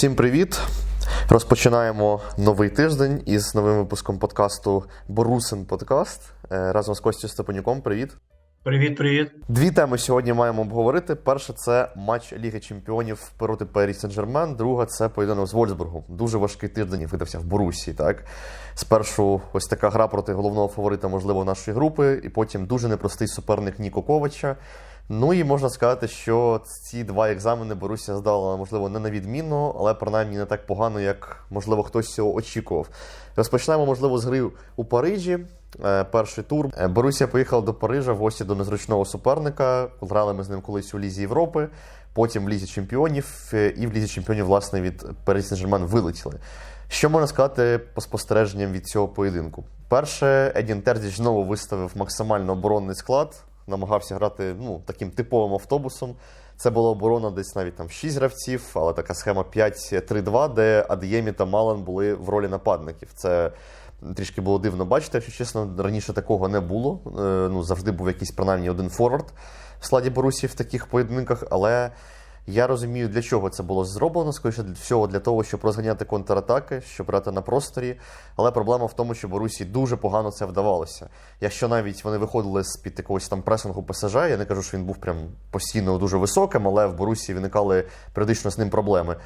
Всім привіт! Розпочинаємо новий тиждень із новим випуском подкасту Борусин Подкаст Е, разом з Костю Степанюком. Привіт! Привіт, привіт. Дві теми сьогодні маємо обговорити. Перша це матч Ліги Чемпіонів проти Парі Сен-Жермен. Друга це поєдинок з Вольсбургом. Дуже важкий тиждень видався в Борусі. Так спершу ось така гра проти головного фаворита, можливо, нашої групи, і потім дуже непростий суперник Ніко Ковача. Ну і можна сказати, що ці два екзамени Борусія здала, можливо, не на відмінно, але принаймні не так погано, як можливо хтось цього очікував. Розпочнемо, можливо, з гри у Парижі. Е, Перший тур. Е, Борусія поїхала до Парижа в гості до незручного суперника. Грали ми з ним колись у Лізі Європи, потім в Лізі Чемпіонів, е, і в Лізі Чемпіонів, власне, від Париж Сен-Жермен вилетіли. Що можна сказати по спостереженням від цього поєдинку? Перше, Едін Терзіч знову виставив максимально оборонний склад, намагався грати ну, таким типовим автобусом. Це була оборона десь навіть там 6 гравців, але така схема 5-3-2, де Адіємі та Малан були в ролі нападників. Це трішки було дивно бачити, якщо чесно, раніше такого не було. Е, Ну, завжди був якийсь принаймні один форвард в складі Борусі в таких поєдинках, але. Я розумію, для чого це було зроблено, скоріше всього для того, щоб розганяти контратаки, щоб грати на просторі. Але проблема в тому, що Борусі дуже погано це вдавалося. Якщо навіть вони виходили з під якогось там пресингу ПСЖ, я не кажу, що він був прям постійно дуже високим, але в Борусі виникали періодично з ним проблеми.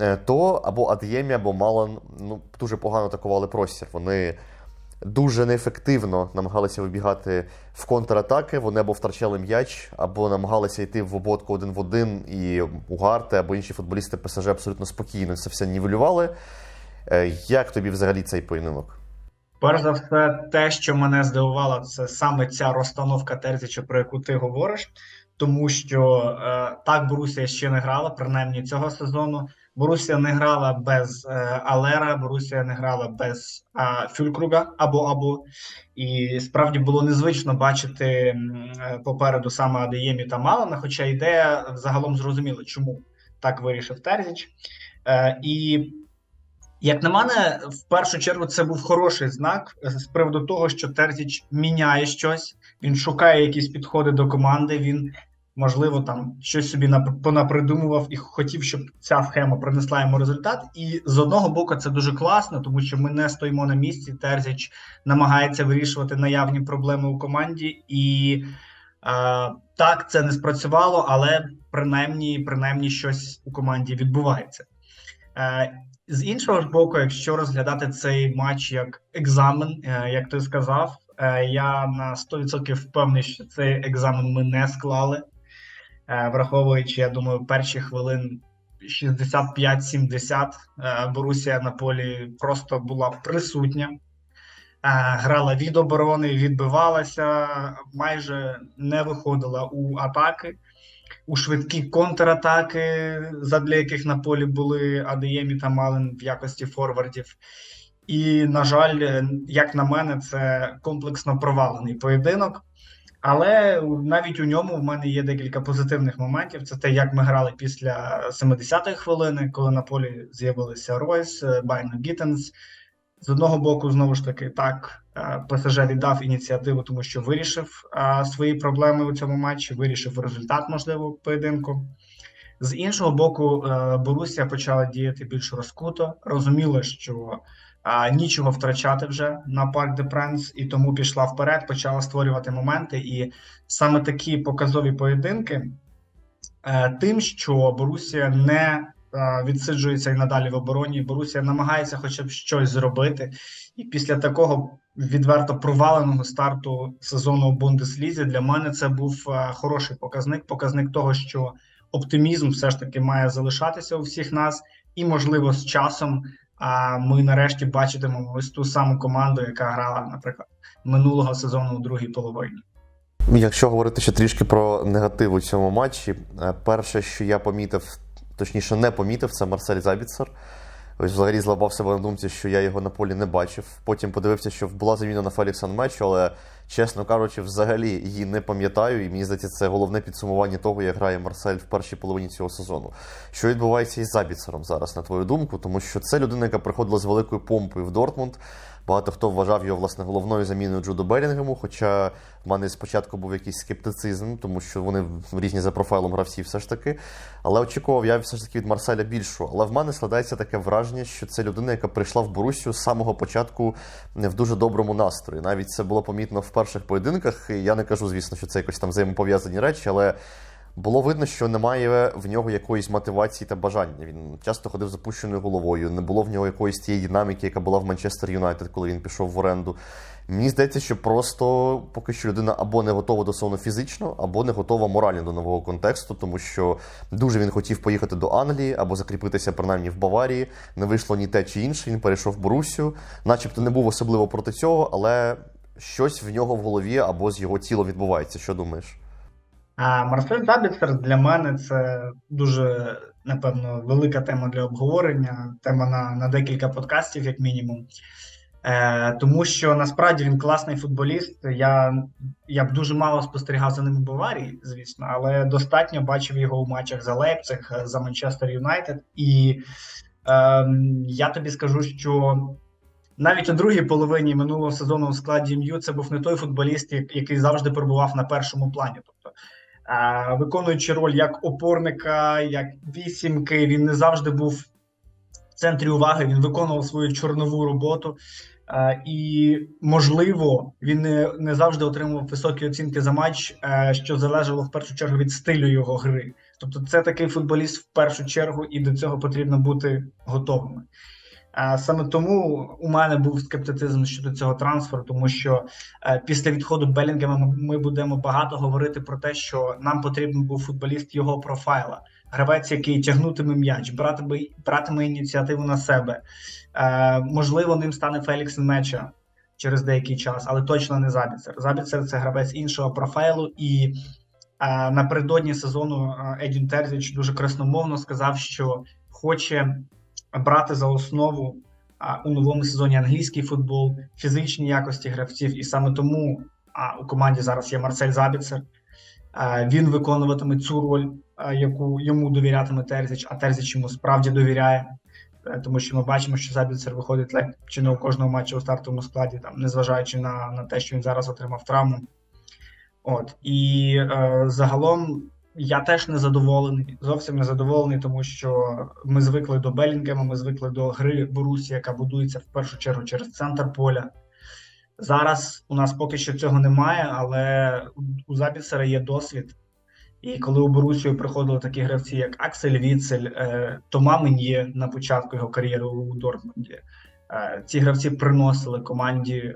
е, То або Ад'ємі, або Малан ну, дуже погано атакували простір. Вони дуже неефективно намагалися вибігати в контратаки. Вони або втрачали м'яч, або намагалися йти в ободку один в один, і Угарте або інші футболісти ПСЖ абсолютно спокійно це все нівелювали. Е, Як тобі взагалі цей поєдинок? Перш за все, те, що мене здивувало, це саме ця розстановка Терзіча, про яку ти говориш. Тому що е, так Борусія ще не грала, принаймні цього сезону. Борусія не грала без е, Алера, Борусія не грала без Фюлькруга або або. І справді було незвично бачити е, попереду саме Адеємі та Малана, хоча ідея загалом зрозуміла, чому так вирішив Терзіч. Е, і як на мене, в першу чергу це був хороший знак з приводу того, що Терзіч міняє щось, він шукає якісь підходи до команди. Він, можливо, там щось собі нап- понапридумував і хотів, щоб ця схема принесла йому результат. І з одного боку, це дуже класно, тому що ми не стоїмо на місці. Терзіч намагається вирішувати наявні проблеми у команді, і е, так це не спрацювало, але принаймні, принаймні щось у команді відбувається. Е, з іншого ж боку, якщо розглядати цей матч як екзамен, е, як ти сказав, е, я на 100% впевнений, що цей екзамен ми не склали, враховуючи, я думаю, перші хвилин 65-70 е, Борусія на полі просто була присутня. Е, Грала від оборони, відбивалася, майже не виходила у атаки у швидкі контратаки, задля яких на полі були Адеємі та Малин в якості форвардів. І, на жаль, е, як на мене, це комплексно провалений поєдинок. Але навіть у ньому в мене є декілька позитивних моментів. Це те, як ми грали після 70-ї хвилини, коли на полі з'явилися Ройс, е, Гіттенс. З одного боку, знову ж таки, так, е, ПСЖ віддав ініціативу, тому що вирішив е, свої проблеми у цьому матчі, вирішив результат, можливо, поєдинку. З іншого боку, Борусія почала діяти більш розкуто, розуміла, що нічого втрачати вже на Парк де Пренс, і тому пішла вперед, почала створювати моменти. І саме такі показові поєдинки, е, тим, що Борусія не е, відсиджується і надалі в обороні. Борусія намагається хоча б щось зробити. І після такого відверто проваленого старту сезону у Бундеслізі для мене це був е, хороший показник. Показник того, що оптимізм все ж таки має залишатися у всіх нас, і можливо з часом. А ми нарешті бачитимемо ось ту саму команду, яка грала, наприклад, минулого сезону у другій половині. Якщо говорити ще трішки про негатив у цьому матчі, е, перше, що я помітив, точніше не помітив, це Марсель Забіцер. Ось взагалі злабав себе на думці, що я його на полі не бачив. Потім подивився, що була заміна на Фелікса на але чесно кажучи, взагалі її не пам'ятаю, і мені здається, це головне підсумування того, як грає Марсель в першій половині цього сезону. Що відбувається із Забіцером зараз, на твою думку, тому що це людина, яка приходила з великою помпою в Дортмунд. Багато хто вважав його власне головною заміною Джуду Белінгему. Хоча в мене спочатку був якийсь скептицизм, тому що вони різні за профайлом гравці, все ж таки. Але очікував я все ж таки від Марселя більшого. Але в мене складається таке враження, що це людина, яка прийшла в Борусію з самого початку в дуже доброму настрої. Навіть це було помітно в перших поєдинках. Я не кажу, звісно, що це якось там взаємопов'язані речі, але. Було видно, що немає в нього якоїсь мотивації та бажання. Він часто ходив запущеною головою. Не було в нього якоїсь тієї динаміки, яка була в Манчестер Юнайтед, коли він пішов в оренду. Мені здається, що просто поки що людина або не готова до сону фізично, або не готова морально до нового контексту, тому що дуже він хотів поїхати до Англії або закріпитися принаймні в Баварії. Не вийшло ні те чи інше. Він перейшов в Борусю, начебто не був особливо проти цього, але щось в нього в голові або з його тілом відбувається. Що думаєш? А Марсель Забіцер для мене це дуже, напевно, велика тема для обговорення, тема на, на декілька подкастів, як мінімум. Е, тому що насправді він класний футболіст. Я, я б дуже мало спостерігав за ним у Баварії, звісно, але достатньо бачив його у матчах за Лейпциг, за Манчестер Юнайтед. І е, я тобі скажу, що навіть у другій половині минулого сезону у складі МЮ це був не той футболіст, який завжди перебував на першому плані. Виконуючи роль як опорника, як вісімки, він не завжди був в центрі уваги, він виконував свою чорнову роботу. І, можливо, він не, не завжди отримував високі оцінки за матч, е, що залежало в першу чергу від стилю його гри. Тобто, це такий футболіст в першу чергу, і до цього потрібно бути готовими. Саме тому у мене був скептицизм щодо цього трансферу, тому що е, після відходу Белінгема ми- будемо багато говорити про те, що нам потрібен був футболіст його профайла, гравець, який тягнутиме м'яч, братиме, братиме ініціативу на себе. Е, можливо, ним стане Фелікс Меча через деякий час, але точно не Забіцер. Забіцер це гравець іншого профайлу, і е, напередодні сезону Едін Терзіч дуже красномовно сказав, що хоче брати за основу у новому сезоні англійський футбол, фізичні якості гравців, і саме тому а, у команді зараз є Марсель Забіцер. Він виконуватиме цю роль, яку йому довірятиме Терзіч, а Терзіч йому справді довіряє. Е, Тому що ми бачимо, що Забіцер виходить ледь чи не у кожному матчі у стартовому складі, там незважаючи на, на те, що він зараз отримав травму. От і е, загалом я теж не задоволений, зовсім не задоволений, тому що ми звикли до Белінгема, ми звикли до гри Борусі, яка будується в першу чергу через центр поля. Зараз у нас поки що цього немає, але у- Забіцера є досвід. І коли у Борусію приходили такі гравці, як Аксель Віцель, е, Тома Мен'є на початку його кар'єри у Дортмунді, е, ці гравці приносили команді е,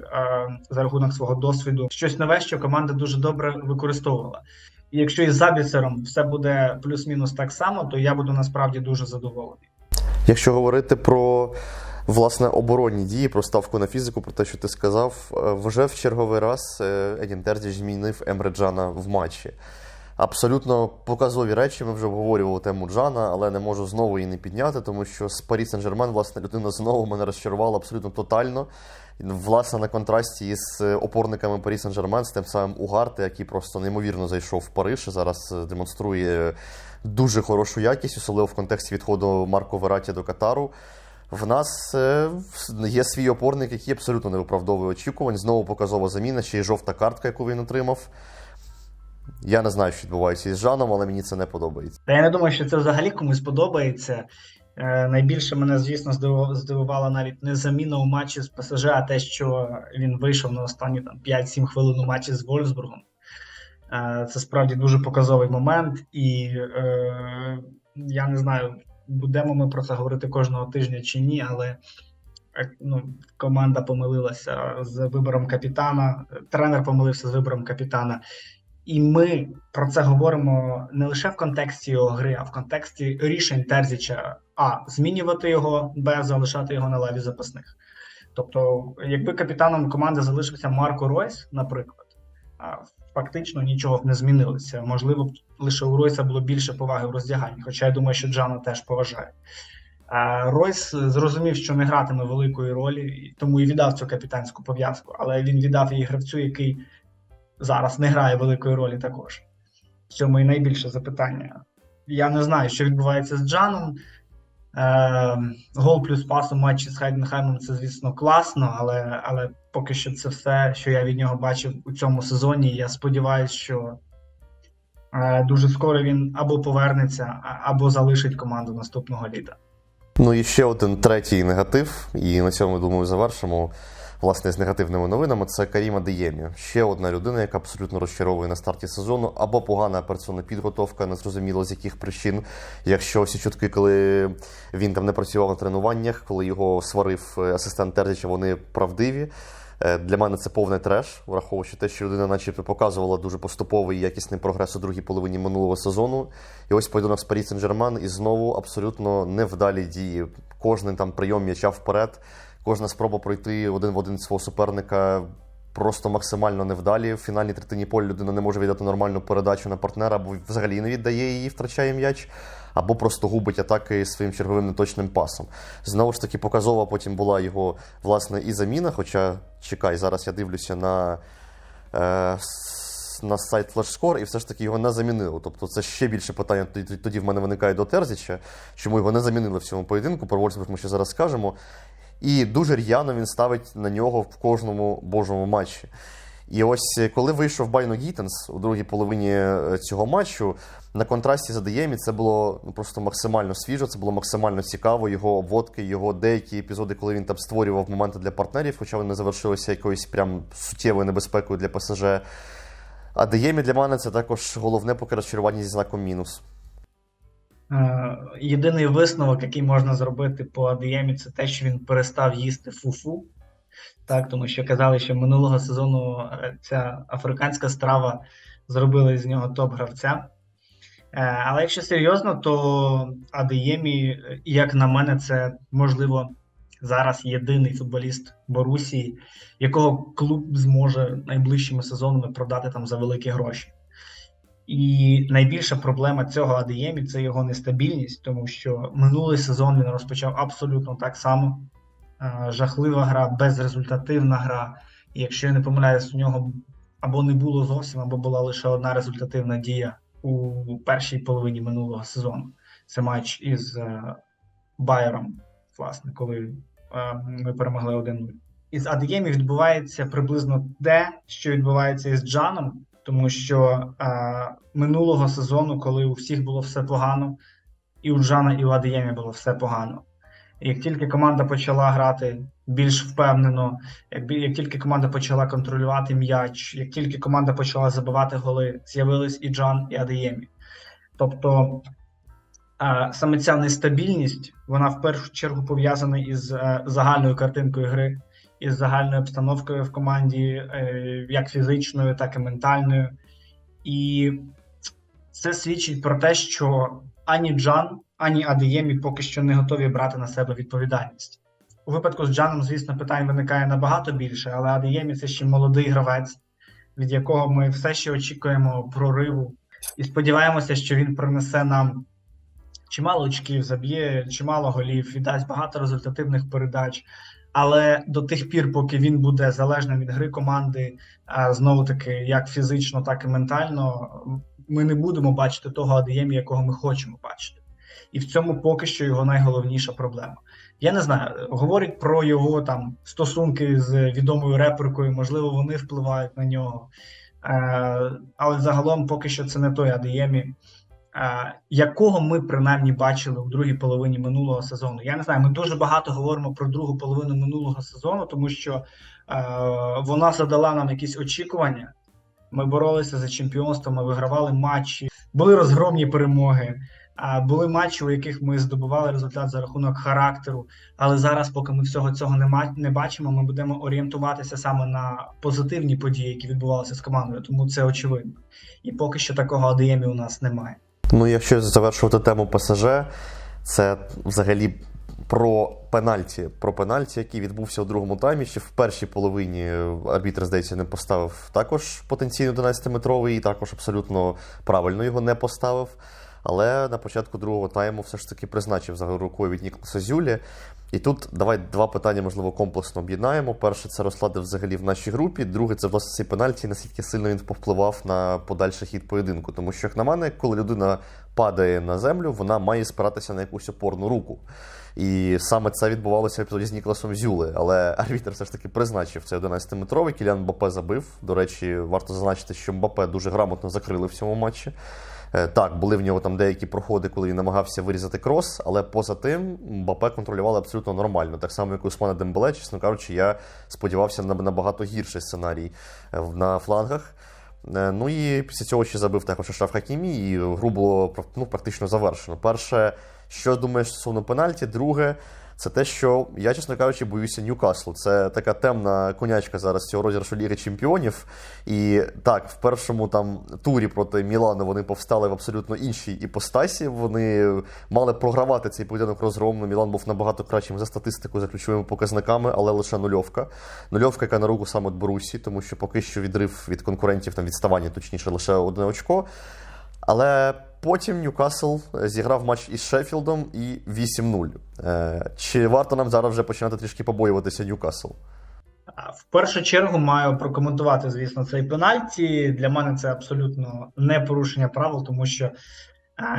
за рахунок свого досвіду щось нове, що команда дуже добре використовувала. І якщо із Забіцером все буде плюс-мінус так само, то я буду насправді дуже задоволений. Якщо говорити про власне оборонні дії, про ставку на фізику, про те, що ти сказав, е, вже в черговий раз е, Едін Тердіч змінив Емреджана в матчі. Абсолютно показові речі. Ми вже обговорювали тему Джана, але не можу знову її не підняти, тому що з Парі Сен-Жермен, власне, людина знову мене розчарувала абсолютно тотально. Власне, на контрасті із опорниками Парі Сен-Жермен, з тим самим Угарте, який просто неймовірно зайшов в Париж і зараз демонструє дуже хорошу якість, особливо в контексті відходу Марко Вераті до Катару. В нас е, є свій опорник, який абсолютно не виправдовує очікувань. Знову показова заміна, ще й жовта картка, яку він отримав. Я не знаю, що відбувається із Жаном, але мені це не подобається. Та я не думаю, що це взагалі комусь подобається. Е, найбільше мене, звісно, здивувала навіть не заміна у матчі з ПСЖ, а те, що він вийшов на останні там 5-7 хвилин у матчі з Вольфсбургом. Е, це справді дуже показовий момент, і е, я не знаю, будемо ми про це говорити кожного тижня чи ні, але е, ну, команда помилилася з вибором капітана, тренер помилився з вибором капітана. І ми про це говоримо не лише в контексті його гри, а в контексті рішень Терзіча А. Змінювати його, Б. Залишати його на лаві запасних. Тобто, якби капітаном команди залишився Марко Ройс, наприклад, фактично нічого б не змінилося. Можливо, б лише у Ройса було більше поваги в роздяганні, хоча я думаю, що Джана теж поважає. Ройс зрозумів, що не гратиме великої ролі, тому і віддав цю капітанську пов'язку, але він віддав її гравцю, який зараз не грає великої ролі також. В цьому і найбільше запитання. Я не знаю, що відбувається з Джаном. Е, гол плюс пас у матчі з Хайденхаймом це, звісно, класно, але, але поки що це все, що я від нього бачив у цьому сезоні. Я сподіваюся, що е, дуже скоро він або повернеться, або залишить команду наступного літа. Ну і ще один третій негатив, і на цьому, думаю, завершимо. Власне, з негативними новинами це Каріма Деємі. Ще одна людина, яка абсолютно розчаровує на старті сезону, або погана операційна підготовка, незрозуміло з яких причин. Якщо всі чутки, коли він там не працював на тренуваннях, коли його сварив е, асистент Терзіча, вони правдиві. Е, Для мене це повний треш, враховуючи те, що людина, начебто, показувала дуже поступовий і якісний прогрес у другій половині минулого сезону. І ось поєдинок з Парі Сен-Жермен, і знову абсолютно невдалі дії. Кожний там прийом м'яча вперед, кожна спроба пройти один в один свого суперника. Просто максимально невдалі. В фінальній третині поля людина не може віддати нормальну передачу на партнера, або взагалі не віддає її, втрачає м'яч, або просто губить атаки своїм черговим неточним пасом. Знову ж таки, показова потім була його власне і заміна. Хоча чекай, зараз я дивлюся на, е, на сайт FlashScore, і все ж таки його не замінили. Тобто це ще більше питання тоді- в мене виникає до Терзіча, чому його не замінили в цьому поєдинку. Про Вольсбург ми ще зараз скажемо. І дуже р'яно він ставить на нього в кожному божому матчі. І ось е, коли вийшов Байно Гіттенс у другій половині е, цього матчу, на контрасті з Адеємі це було ну, просто максимально свіжо, це було максимально цікаво. Його обводки, його деякі епізоди, коли він там створював моменти для партнерів, хоча вони завершилися якоюсь прям суттєвою небезпекою для ПСЖ. Адеємі для мене це також головне поки розчарування зі знаком мінус. Е, Єдиний висновок, який можна зробити по Адіємі, це те, що він перестав їсти фуфу. Так, тому що казали, що минулого сезону е, ця африканська страва зробила з нього топ-гравця. Е, Але якщо серйозно, то Адеємі, як на мене, це можливо зараз єдиний футболіст Борусії, якого клуб зможе найближчими сезонами продати там за великі гроші. І найбільша проблема цього Адеємі це його нестабільність, тому що минулий сезон він розпочав абсолютно так само. Е, Жахлива гра, безрезультативна гра. І якщо я не помиляюсь, у нього або не було зовсім, або була лише одна результативна дія у першій половині минулого сезону. Це матч із е, Байером, власне, коли е, ми перемогли 1-0. Із Адеємі відбувається приблизно те, що відбувається із Джаном, тому що е, минулого сезону, коли у всіх було все погано, і у Джана, і у Адеємі було все погано. І як тільки команда почала грати більш впевнено, як, як тільки команда почала контролювати м'яч, як тільки команда почала забивати голи, з'явились і Джан, і Адеємі. Тобто е, саме ця нестабільність, вона в першу чергу пов'язана із е, загальною картинкою гри, із загальною обстановкою в команді, е, як фізичною, так і ментальною. І це свідчить про те, що ані Джан, ані Адеємі поки що не готові брати на себе відповідальність. У випадку з Джаном, звісно, питань виникає набагато більше, але Адеємі це ще молодий гравець, від якого ми все ще очікуємо прориву, і сподіваємося, що він принесе нам чимало очків, заб'є чимало голів, віддасть багато результативних передач. Але до тих пір, поки він буде залежним від гри команди, знову таки, як фізично, так і ментально, ми не будемо бачити того Адеємі, якого ми хочемо бачити. І в цьому поки що його найголовніша проблема. Я не знаю, говорять про його там стосунки з відомою реперкою, можливо, вони впливають на нього. Е, але загалом поки що це не той Адеємі, якого ми принаймні бачили у другій половині минулого сезону. Я не знаю, ми дуже багато говоримо про другу половину минулого сезону, тому що е, вона задала нам якісь очікування. Ми боролися за чемпіонство, ми вигравали матчі, були розгромні перемоги. Були матчі, у яких ми здобували результат за рахунок характеру. Але зараз, поки ми всього цього не бачимо, ми будемо орієнтуватися саме на позитивні події, які відбувалися з командою. Тому це очевидно. І поки що такого АДМі у нас немає. Ну, якщо завершувати тему ПСЖ, це взагалі про пенальті. Про пенальті, який відбувся у другому таймі. Ще в першій половині арбітр, здається, не поставив також потенційно 11-метровий, і також абсолютно правильно його не поставив. Але на початку другого тайму все ж таки призначив за рукою від Ніколаса Зюлі. І тут давай два питання, можливо, комплексно об'єднаємо. Перше, це розклади взагалі в нашій групі. Друге, це власне цей пенальті, наскільки сильно він повпливав на подальший хід поєдинку. Тому що, як на мене, коли людина падає на землю, вона має спиратися на якусь опорну руку. І саме це відбувалося в епізоді з Ніколасом Зюли. Але арбітр все ж таки призначив цей 11-метровий. Кілян Мбапе забив. До речі, варто зазначити, що Мбапе дуже грамотно закрили в цьому матчі. Е, Так, були в нього там деякі проходи, коли він намагався вирізати крос, але поза тим Мбапе контролювали абсолютно нормально. Так само, як і Усмана Дембеле, чесно кажучи, я сподівався на набагато гірший сценарій е, на флангах. Е, Ну і після цього ще забив також Ашраф Хакімі, і гру було ну, практично завершено. Перше, що думаєш стосовно пенальті, друге. Це те, що я, чесно кажучи, боюся Ньюкаслу. Це така темна конячка зараз цього розіграшу Ліги Чемпіонів. І так, в першому там турі проти Мілану вони повстали в абсолютно іншій іпостасі. Вони мали програвати цей поєдинок розгромно. Мілан був набагато кращим за статистику, за ключовими показниками, але лише нульовка. Нульовка, яка на руку саме от Борусі, тому що поки що відрив від конкурентів, там відставання, точніше, лише одне очко. Але потім Ньюкасл зіграв матч із Шеффілдом і 8-0. Е, Чи варто нам зараз вже починати трішки побоюватися Ньюкасл? В першу чергу маю прокоментувати, звісно, цей пенальті. Для мене це абсолютно не порушення правил, тому що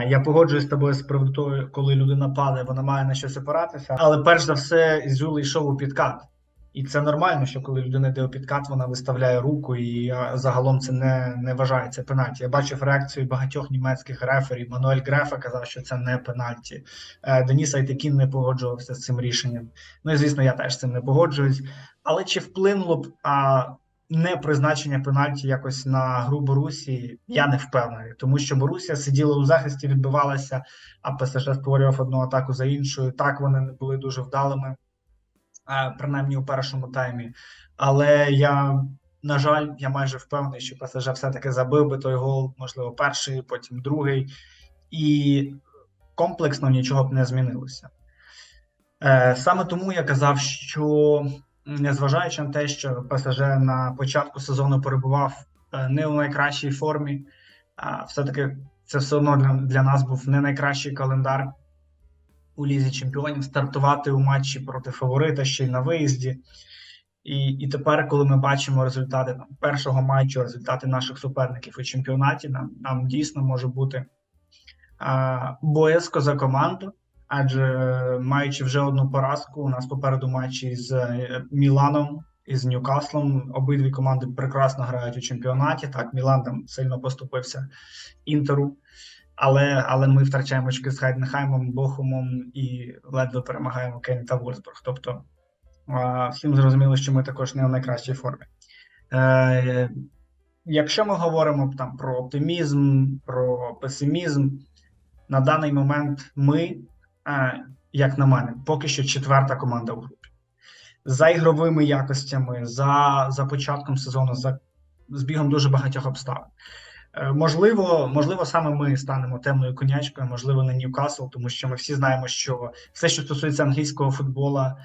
я погоджуюсь з тобою з приводу коли людина падає, вона має на щось опиратися. Але перш за все, Зюли йшов у підкат. І це нормально, що коли людина йде у підкат, вона виставляє руку, і загалом це не, не вважається пенальті. Я бачив реакцію багатьох німецьких рефері. Мануель Грефа казав, що це не пенальті. Е, Деніс Айтекін не погоджувався з цим рішенням. Ну і звісно, я теж з цим не погоджуюсь. Але чи вплинуло б а, не призначення пенальті якось на гру Борусі, я не впевнений, тому що Борусія сиділа у захисті, відбивалася, а ПСЖ створював одну атаку за іншою. Так вони не були дуже вдалими, принаймні у першому таймі. Але я, на жаль, я майже впевнений, що ПСЖ все-таки забив би той гол, можливо, перший, потім другий, і комплексно нічого б не змінилося. Е, Саме тому я казав, що незважаючи на те, що ПСЖ на початку сезону перебував е, не у найкращій формі, все-таки це все одно для, для нас був не найкращий календар у Лізі Чемпіонів стартувати у матчі проти фаворита ще й на виїзді. І, і тепер, коли ми бачимо результати там, першого матчу, результати наших суперників у чемпіонаті, нам, нам дійсно може бути а, боязко за команду. Адже маючи вже одну поразку, у нас попереду матчі з е, Міланом і з Ньюкаслом. Обидві команди прекрасно грають у чемпіонаті. Так, Мілан там сильно поступився Інтеру, але, але ми втрачаємо очки з Хайденхаймом, Бохумом і ледве перемагаємо Кейн та Вольсбург. Тобто всім зрозуміло, що ми також не в найкращій формі. Е, якщо ми говоримо там про оптимізм, про песимізм, на даний момент ми. Е, як на мене, поки що четверта команда у групі. За ігровими якостями, за, за початком сезону, за збігом дуже багатьох обставин. Е, Можливо, можливо, саме ми станемо темною конячкою, можливо, не Ньюкасл, тому що ми всі знаємо, що все, що стосується англійського футбола,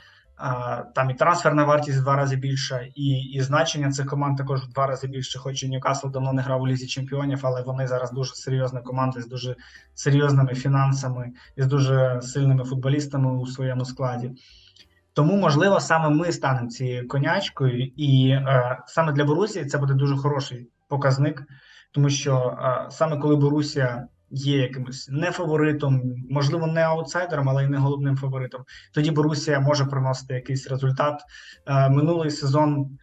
там і трансферна вартість в два рази більша, і, і значення цих команд також в два рази більше. Хоч і Ньюкасл давно не грав у лізі чемпіонів, але вони зараз дуже серйозна команда з дуже серйозними фінансами і з дуже сильними футболістами у своєму складі. Тому, можливо, саме ми станемо цією конячкою, і е, саме для Борусії це буде дуже хороший показник, тому що е, саме коли Борусія є якимось не фаворитом, можливо, не аутсайдером, але й не головним фаворитом, тоді Борусія може приносити якийсь результат. Е, минулий сезон.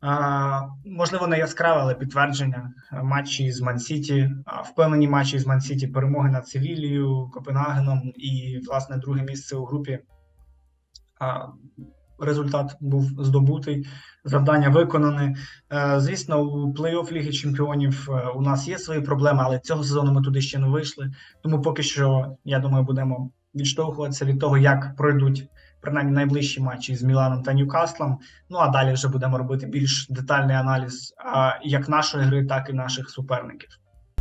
А, можливо, не яскраве, але підтвердження матчі з Ман-Сіті, впевнені матчі з Ман-Сіті, перемоги над Севілією, Копенгагеном і, власне, друге місце у групі. Результат був здобутий, завдання виконане. Е, Звісно, у плей-офф Ліги Чемпіонів е, у нас є свої проблеми, але цього сезону ми туди ще не вийшли. Тому поки що, я думаю, будемо відштовхуватися від того, як пройдуть принаймні найближчі матчі з Міланом та Ньюкаслом. Ну а далі вже будемо робити більш детальний аналіз як нашої гри, так і наших суперників.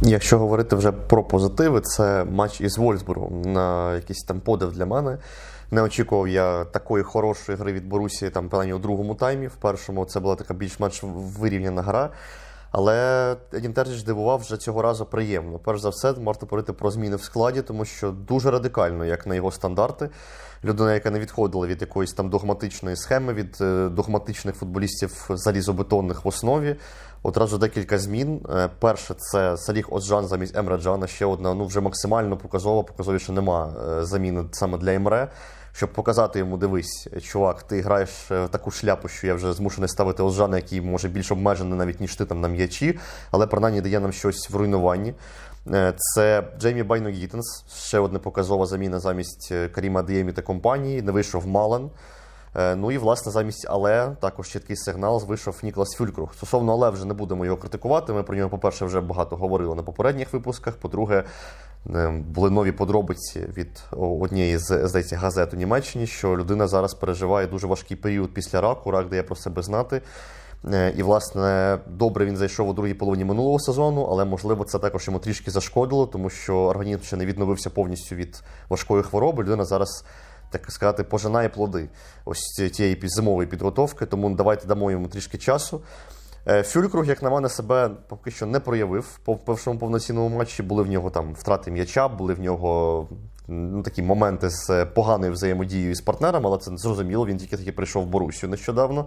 Якщо говорити вже про позитиви, це матч із Вольсбургом на якийсь там подив для мене. Не очікував я такої хорошої гри від Борусі, там принаймні у другому таймі. В першому це була така більш-менш вирівняна гра. Але Едін Терзіч дивував вже цього разу приємно. Перш за все, варто говорити про зміни в складі, тому що дуже радикально, як на його стандарти. Людина, яка не відходила від якоїсь там догматичної схеми, від е, догматичних футболістів залізобетонних в основі. Одразу декілька змін. Е, Перше, це Саліх Оджан замість Емре Джана. Ще одна, ну вже максимально показова, показовіше нема е, заміни саме для Емре. Щоб показати йому, дивись, чувак, ти граєш е, в таку шляпу, що я вже змушений ставити Оджана, який може більш обмежений навіть ніж ти там на м'ячі, але принаймні дає нам щось в руйнуванні. Е, Це Джеймі Байно Гіттенс, ще одна показова заміна замість е, Каріма Діємі та компанії. Не вийшов Малан. Ну і власне замість Але також чіткий сигнал вийшов Ніколас Фюлькруг. Стосовно Але вже не будемо його критикувати. Ми про нього, по-перше, вже багато говорили на попередніх випусках. По-друге, були нові подробиці від однієї з здається, газет у Німеччині, що людина зараз переживає дуже важкий період після раку. Рак дає про себе знати. Е, І, власне, добре він зайшов у другій половині минулого сезону, але можливо це також йому трішки зашкодило, тому що організм ще не відновився повністю від важкої хвороби. Людина зараз, так сказати, пожинає плоди ось під- зимової підготовки. Тому давайте дамо йому трішки часу. Е, Фюлькруг, як на мене, себе поки що не проявив по першому повноцінному матчі. Були в нього там втрати м'яча, були в нього ну, такі моменти з е, поганою взаємодією з партнером, але це зрозуміло. Він тільки таки прийшов в Борусію нещодавно.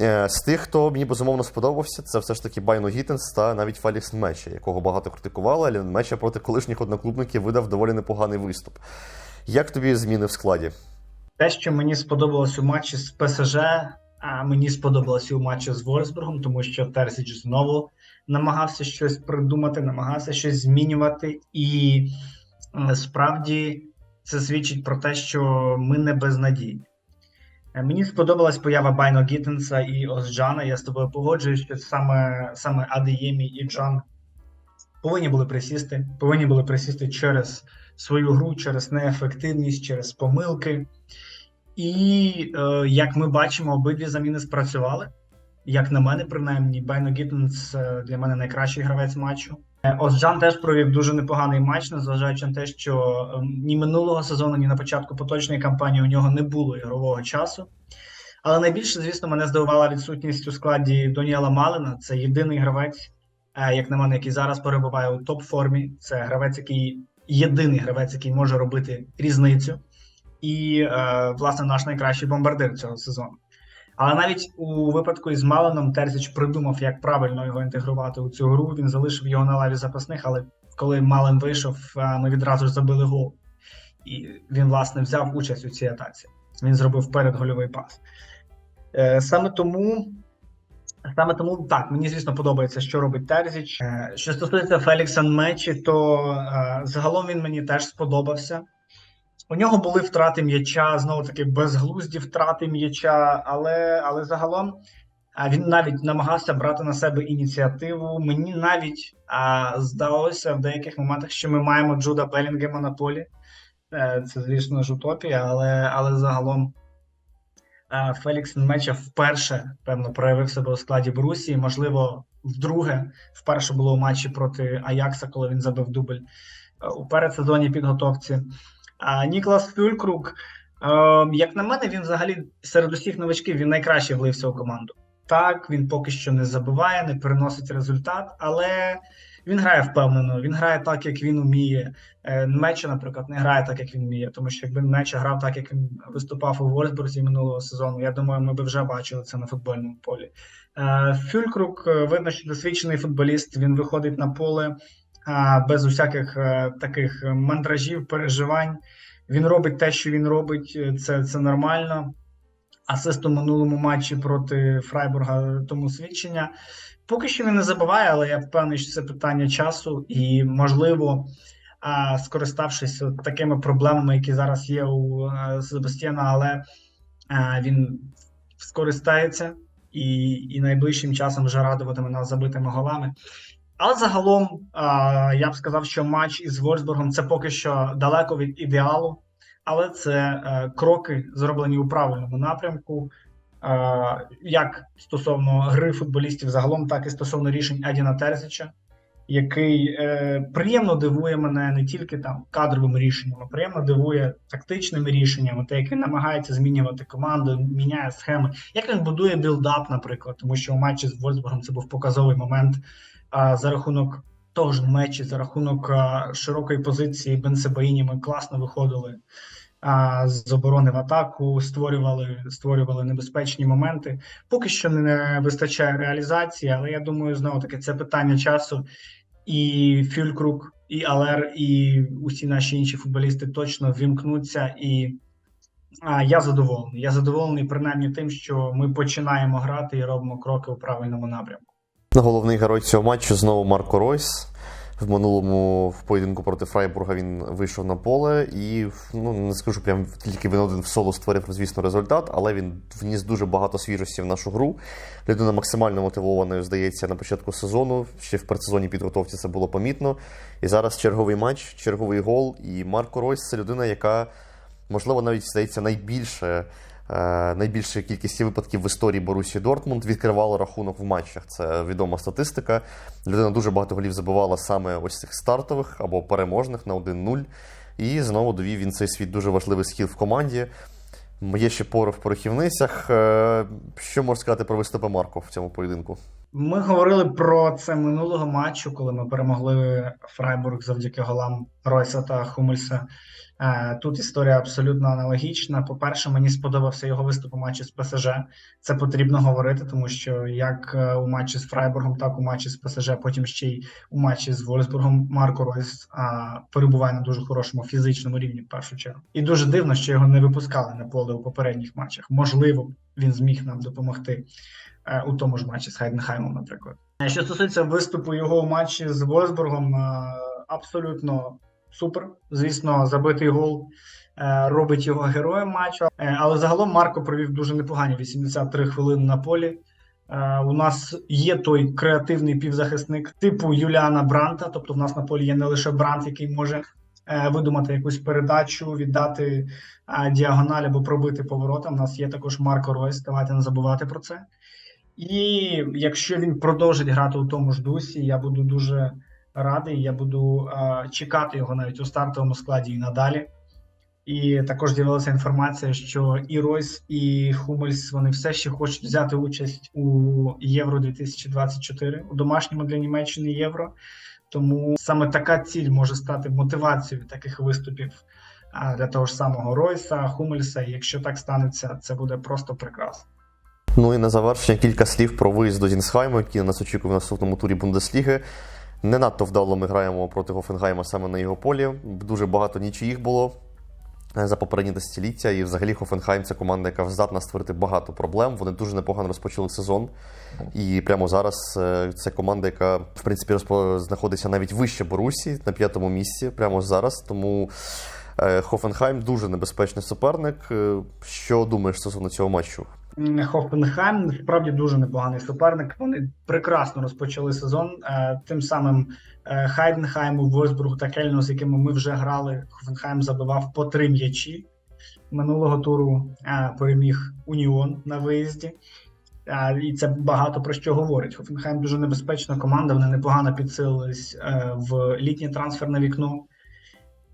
Е, З тих, хто мені безумовно сподобався, це все ж таки Байно Гіттенс та навіть Фелікс Меча, якого багато критикували, але Меча проти колишніх одноклубників видав доволі непоганий виступ. Як тобі зміни в складі? Те, що мені сподобалось у матчі з ПСЖ, а мені сподобалось і у матчі з Вольсбургом, тому що Терсіч знову намагався щось придумати, намагався щось змінювати, і е, справді це свідчить про те, що ми не безнадійні. Е, Мені сподобалась поява Байно Гіттенса і Озджана. Я з тобою погоджуюсь, що саме, саме Адеємі і Джан повинні були присісти, повинні були присісти через свою гру, через неефективність, через помилки. І е, як ми бачимо, обидві заміни спрацювали. Як на мене, принаймні, Байно Гіттенс е, для мене найкращий гравець матчу. Е, Озджан теж провів дуже непоганий матч, незважаючи на те, що е, ні минулого сезону, ні на початку поточної кампанії у нього не було ігрового часу. Але найбільше, звісно, мене здивувала відсутність у складі Доніела Малина. Це єдиний гравець, як на мене, який зараз перебуває у топ-формі. Це гравець, який єдиний гравець, який може робити різницю. І, е, власне, наш найкращий бомбардир цього сезону. Але навіть у випадку із Малином Терзіч придумав, як правильно його інтегрувати у цю гру. Він залишив його на лаві запасних, але коли Малин вийшов, е, ми відразу ж забили гол. І він, власне, взяв участь у цій атаці. Він зробив передгольовий пас. Е, Саме тому. Саме тому так, мені звісно подобається, що робить Терзіч. Що стосується Фелікса Мечі, то загалом він мені теж сподобався. У нього були втрати м'яча, знову таки безглузді втрати м'яча, але, але загалом він навіть намагався брати на себе ініціативу. Мені навіть а, здалося в деяких моментах, що ми маємо Джуда Белінгема на полі. Е, Це, звісно ж, утопія, але, але загалом Фелікс Меча вперше, певно, проявив себе у складі Борусії. Можливо, вдруге, вперше було у матчі проти Аякса, коли він забив дубль е, у передсезонній підготовці. А Ніклас Фюлькрук, е, як на мене, він взагалі серед усіх новачків він найкраще влився у команду. Так, він поки що не забиває, не приносить результат, але він грає впевнено. Він грає так, як він уміє. Е, Меча, наприклад, не грає так, як він вміє. Тому що якби Меча грав так, як він виступав у Вольсбурзі минулого сезону, я думаю, ми б вже бачили це на футбольному полі. Е, Фюлькрук, е, видно, що досвідчений футболіст. Він виходить на поле без усяких е, таких мандражів, переживань. Він робить те, що він робить, е, це, це нормально. Асист у минулому матчі проти Фрайбурга тому свідчення. Поки що він не забуває, але я впевнений, що це питання часу, і можливо, скориставшись такими проблемами, які зараз є у е, Себастьяна, але він скористається і, і найближчим часом вже радуватиме нас забитими голами. Але загалом я б сказав, що матч із Вольсбургом це поки що далеко від ідеалу, але це е, кроки зроблені у правильному напрямку. Е, як стосовно гри футболістів загалом, так і стосовно рішень Едіна Терзича. який е, приємно дивує мене не тільки там кадровими рішеннями, приємно дивує тактичними рішеннями, те, як він намагається змінювати команду, міняє схеми, як він будує білдап, наприклад, тому що у матчі з Вольсбургом це був показовий момент за рахунок того ж матчі, за рахунок широкої позиції Бенсебаїні ми класно виходили з оборони в атаку, створювали, створювали небезпечні моменти. Поки що не вистачає реалізації, але я думаю, знову таки це питання часу. І Фюлькрук, і Алер, і усі наші інші футболісти точно вімкнуться. І а, я задоволений. Я задоволений принаймні тим, що ми починаємо грати і робимо кроки у правильному напрямку. Головний герой цього матчу знову Марко Ройс. В минулому в поєдинку проти Фрайбурга він вийшов на поле і ну не скажу, прям тільки він один в соло створив, звісно, результат, але він вніс дуже багато свіжості в нашу гру. Людина максимально мотивованою, здається, на початку сезону. Ще в предсезонній підготовці це було помітно. І зараз черговий матч, черговий гол. І Марко Ройс це людина, яка, можливо, навіть здається, найбільше. Е, Найбільша кількість випадків в історії Борусі Дортмунд відкривало рахунок в матчах. Це відома статистика. Людина дуже багато голів забивала саме ось цих стартових або переможних на 1-0. І знову довів він цей світ дуже важливий схід в команді. Є ще пори в порохівницях. Е, Що можна сказати про виступи Марко в цьому поєдинку? Ми говорили про це минулого матчу, коли ми перемогли Фрайбург завдяки голам Ройса та Хумельса. Е, Тут історія абсолютно аналогічна. По-перше, мені сподобався його виступ у матчі з ПСЖ. Це потрібно говорити, тому що як е, у матчі з Фрайбургом, так у матчі з ПСЖ, потім ще й у матчі з Вольсбургом Марко Ройс а, перебуває на дуже хорошому фізичному рівні в першу чергу. І дуже дивно, що його не випускали на поле у попередніх матчах. Можливо, він зміг нам допомогти е, у тому ж матчі з Хайденхаймом, наприклад. Е, Що стосується виступу його у матчі з Вольсбургом, е, абсолютно супер. Звісно, забитий гол е, робить його героєм матчу. Е, Але загалом Марко провів дуже непогані 83 хвилини на полі. Е, У нас є той креативний півзахисник типу Юліана Бранта. Тобто, в нас на полі є не лише Брант, який може е, видумати якусь передачу, віддати е, діагональ або пробити поворотом. У нас є також Марко Ройс. Давайте не забувати про це. І якщо він продовжить грати у тому ж дусі, я буду дуже радий. Я буду е, чекати його навіть у стартовому складі і надалі. І також з'явилася інформація, що і Ройс, і Хумельс вони все ще хочуть взяти участь у Євро 2024 у домашньому для Німеччини Євро. Тому саме така ціль може стати мотивацією таких виступів для того ж самого Ройса, Хумельса. І якщо так станеться, це буде просто прекрасно. Ну і на завершення кілька слів про виїзд до Зінсхайму, який нас очікує в наступному турі Бундесліги. Не надто вдало ми граємо проти Гофенгайма саме на його полі. Дуже багато нічиїх було е, за попередні десятиліття. І взагалі Хофенхайм це команда, яка здатна створити багато проблем. Вони дуже непогано розпочали сезон. І прямо зараз е, це команда, яка в принципі знаходиться навіть вище Борусі на п'ятому місці прямо зараз. Тому е, Хофенхайм дуже небезпечний суперник. Е, Що думаєш стосовно цього матчу? Хофенхайм насправді дуже непоганий суперник. Вони прекрасно розпочали сезон. Е, Тим самим е, Хайденхайму, Вольсбургу та Кельну, з якими ми вже грали. Хофенхайм забивав по три м'ячі. Минулого туру е, переміг Уніон на виїзді. І це багато про що говорить. Хофенхайм дуже небезпечна команда. Вони непогано підсилились в літнє трансферне вікно.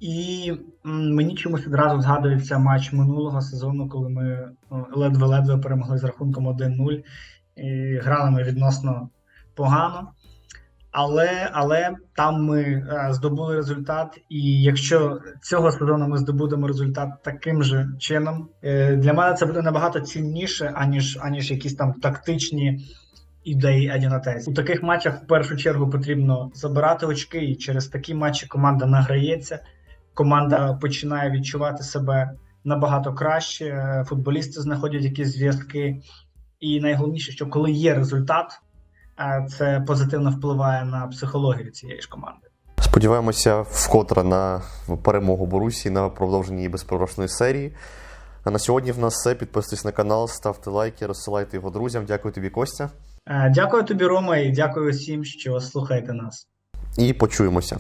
І мені чомусь одразу згадується матч минулого сезону, коли ми ну, ледве-ледве перемогли з рахунком 1-0. І грали ми відносно погано. Але, але там ми е, здобули результат. І якщо цього сезону ми здобудемо результат таким же чином, е, для мене це буде набагато цінніше, аніж, аніж якісь там тактичні ідеї Едіна У таких матчах в першу чергу потрібно забирати очки, і через такі матчі команда награється команда починає відчувати себе набагато краще. е, Футболісти знаходять якісь зв'язки. І найголовніше, що коли є результат, е, це позитивно впливає на психологію цієї ж команди. Сподіваємося вкотре на перемогу Борусі на продовження її безпрограшної серії. А на сьогодні в нас все. Підписуйтесь на канал, ставте лайки, розсилайте його друзям. Дякую тобі, Костя. Е, Дякую тобі, Рома, і дякую всім, що слухаєте нас. І почуємося.